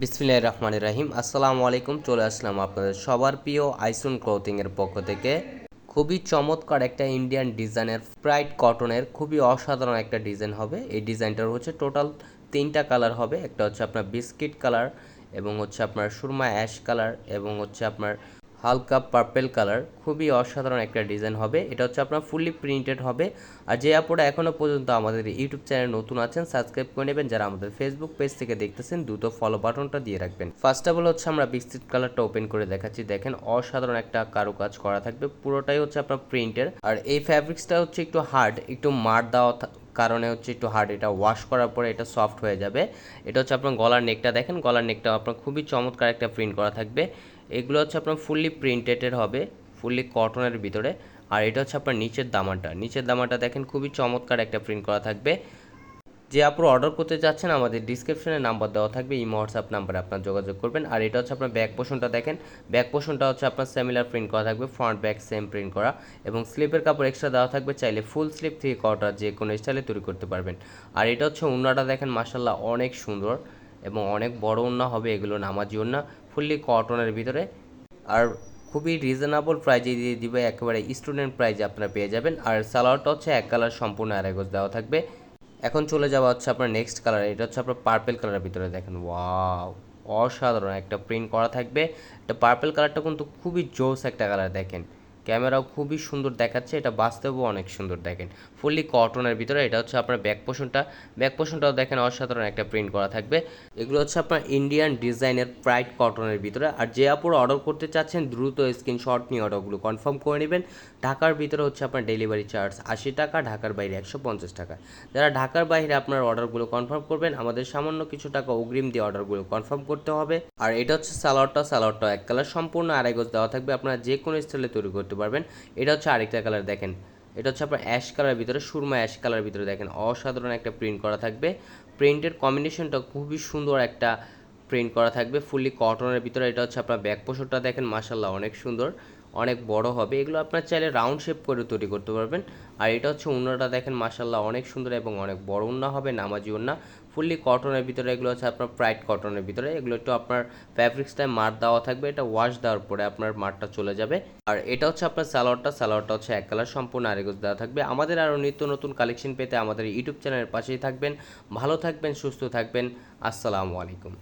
বিসমিল্লাহির রহমান রাহিম। আসসালামু আলাইকুম, চলে আসলাম আপনাদের সবার প্রিয় আইসুন ক্লোথিংয়ের পক্ষ থেকে। খুবই চমৎকার একটা ইন্ডিয়ান ডিজাইনের প্রাইড কটনের খুবই অসাধারণ একটা ডিজাইন হবে। এই ডিজাইনটার হচ্ছে টোটাল তিনটা কালার হবে। একটা হচ্ছে আপনার বিস্কিট কালার এবং হচ্ছে আপনার সুরমা অ্যাশ কালার এবং হচ্ছে আপনার হালকা পার্পেল কালার খুবই অসাধারণ একটা ডিজাইন হবে। এটা হচ্ছে আপনার ফুললি প্রিন্টেড হবে। আর যে আপুরা এখনও পর্যন্ত আমাদের ইউটিউব চ্যানেল নতুন আছেন সাবস্ক্রাইব করে নেবেন। যারা আমাদের ফেসবুক পেজ থেকে দেখতেছেন, দ্রুত ফলো বাটনটা দিয়ে রাখবেন। ফার্স্ট অফ অল হচ্ছে আমরা বিস্কিট কালারটা ওপেন করে দেখাচ্ছি। দেখেন অসাধারণ একটা কারুকাজ করা থাকবে। পুরোটাই হচ্ছে আপনার প্রিন্টের আর এই ফ্যাব্রিক্সটা হচ্ছে একটু হার্ড একটু মার দেওয়া কারণে হচ্ছে একটু হার্ড এটা ওয়াশ করার পরে এটা সফট হয়ে যাবে। এটা হচ্ছে আপনার গলার নেকটা দেখেন, গলার নেকটা আপনার খুবই চমৎকার একটা প্রিন্ট করা থাকবে। এগুলো হচ্ছে আপনার ফুললি প্রিন্টেডের হবে ফুললি কটনের ভিতরে। আর এটা হচ্ছে আপনার নিচের দামাটা নিচের দামাটা দেখেন খুবই চমৎকার একটা প্রিন্ট করা থাকবে। যে আপনার অর্ডার করতে যাচ্ছেন, আমাদের ডিসক্রিপশনে নাম্বার দেওয়া থাকবে, এই হোয়াটসঅ্যাপ নাম্বারে আপনার যোগাযোগ করবেন। আর এটা হচ্ছে আপনার ব্যাক পোষণটা দেখেন। ব্যাক পোষণটা হচ্ছে আপনার সেমিলার প্রিন্ট করা থাকবে ফ্রন্ট ব্যাক সেম প্রিন্ট করা। এবং স্লিপের কাপড় এক্সট্রা দেওয়া থাকবে, চাইলে ফুল স্লিপ থেকে কটা যে কোনো স্টাইলে তৈরি করতে পারবেন। আর এটা হচ্ছে উন্নাটা দেখেন মাসাল্লাহ অনেক সুন্দর এবং অনেক বড় উন্না হবে, এগুলো নামাজি উন্না ফুললি কটনের ভিতরে। আর খুবই রিজনেবল প্রাইজে দিয়ে দিবে, একেবারে স্টুডেন্ট প্রাইজে আপনারা পেয়ে যাবেন। আর সালোয়ারটা হচ্ছে এক কালার সম্পূর্ণ আড়াইগজ দেওয়া থাকবে। এখন চলে যাওয়া হচ্ছে আপনার নেক্সট কালার এটা হচ্ছে আপনার পার্পেল কালারের ভিতরে দেখেন ওয়াও অসাধারণ একটা প্রিন্ট করা থাকবে। এটা পার্পেল কালারটা কিন্তু খুবই জোস একটা কালার দেখেন। ক্যামেরাও খুবই সুন্দর দেখাচ্ছে, এটা বাস্তবেও অনেক সুন্দর দেখেন। ফুললি কটনের ভিতরে এটা হচ্ছে আপনার ব্যাক পোষণটা ব্যাক পোষণটাও দেখেন অসাধারণ একটা প্রিন্ট করা থাকবে। এগুলো হচ্ছে আপনার ইন্ডিয়ান ডিজাইনের প্রাইড কটনের ভিতরে। আর যে আপুর অর্ডার করতে চাচ্ছেন, দ্রুত স্ক্রিনশট নিয়ে অর্ডারগুলো কনফার্ম করে নেবেন। ঢাকার ভিতরে হচ্ছে আপনার ডেলিভারি চার্জ আশি টাকা, ঢাকার বাইরে একশো পঞ্চাশ টাকা। যারা ঢাকার বাইরে আপনার অর্ডারগুলো কনফার্ম করবেন, আমাদের সামান্য কিছু টাকা অগ্রিম দিয়ে অর্ডারগুলো কনফার্ম করতে হবে। আর এটা হচ্ছে সালোয়ারটা সালোয়ারটা এক কালার সম্পূর্ণ আড়াই গজ দেওয়া থাকবে। আপনারা যে কোনো স্টাইলে তৈরি করতে পারবেন। এটা হচ্ছে আরেকটা কালার দেখেন। এটা হচ্ছে আপনার অ্যাশ কালার ভিতরে, সুরমা অ্যাশ কালার ভিতরে, দেখেন। অসাধারণ একটা প্রিন্ট করা থাকবে। প্রিন্টের কম্বিনেশনটা খুবই সুন্দর একটা প্রিন্ট করা থাকবে ফুললি কটনের ভিতরে। এটা হচ্ছে আপনার ব্যাক পোষণটা, দেখেন মাসাল্লাহ অনেক সুন্দর। অনেক বড় হবে। এগুলো আপনার চাইলে রাউন্ড শেপ করে তৈরি করতে পারবেন। আর এটা হচ্ছে উন্নাটা দেখেন মাসাল্লাহ অনেক সুন্দর এবং অনেক বড় উন্না হবে, নামাজি উন্না। ফুললি কটনের ভিতরে এগুলো হচ্ছে আপনার প্রাইড কটনের ভিতরে। এগুলো একটু আপনার ফ্যাব্রিক্সটায় মার দেওয়া থাকবে, এটা ওয়াশ দেওয়ার পরে আপনার মারটা চলে যাবে। আর এটা হচ্ছে আপনার সালোয়ারটা সালোয়ারটা হচ্ছে এক কালার সম্পূর্ণ আরেগজ দেওয়া থাকবে। আমাদের আরও নিত্য নতুন কালেকশন পেতে আমাদের ইউটিউব চ্যানেলের পাশেই থাকবেন। ভালো থাকবেন, সুস্থ থাকবেন। আসসালামু আলাইকুম।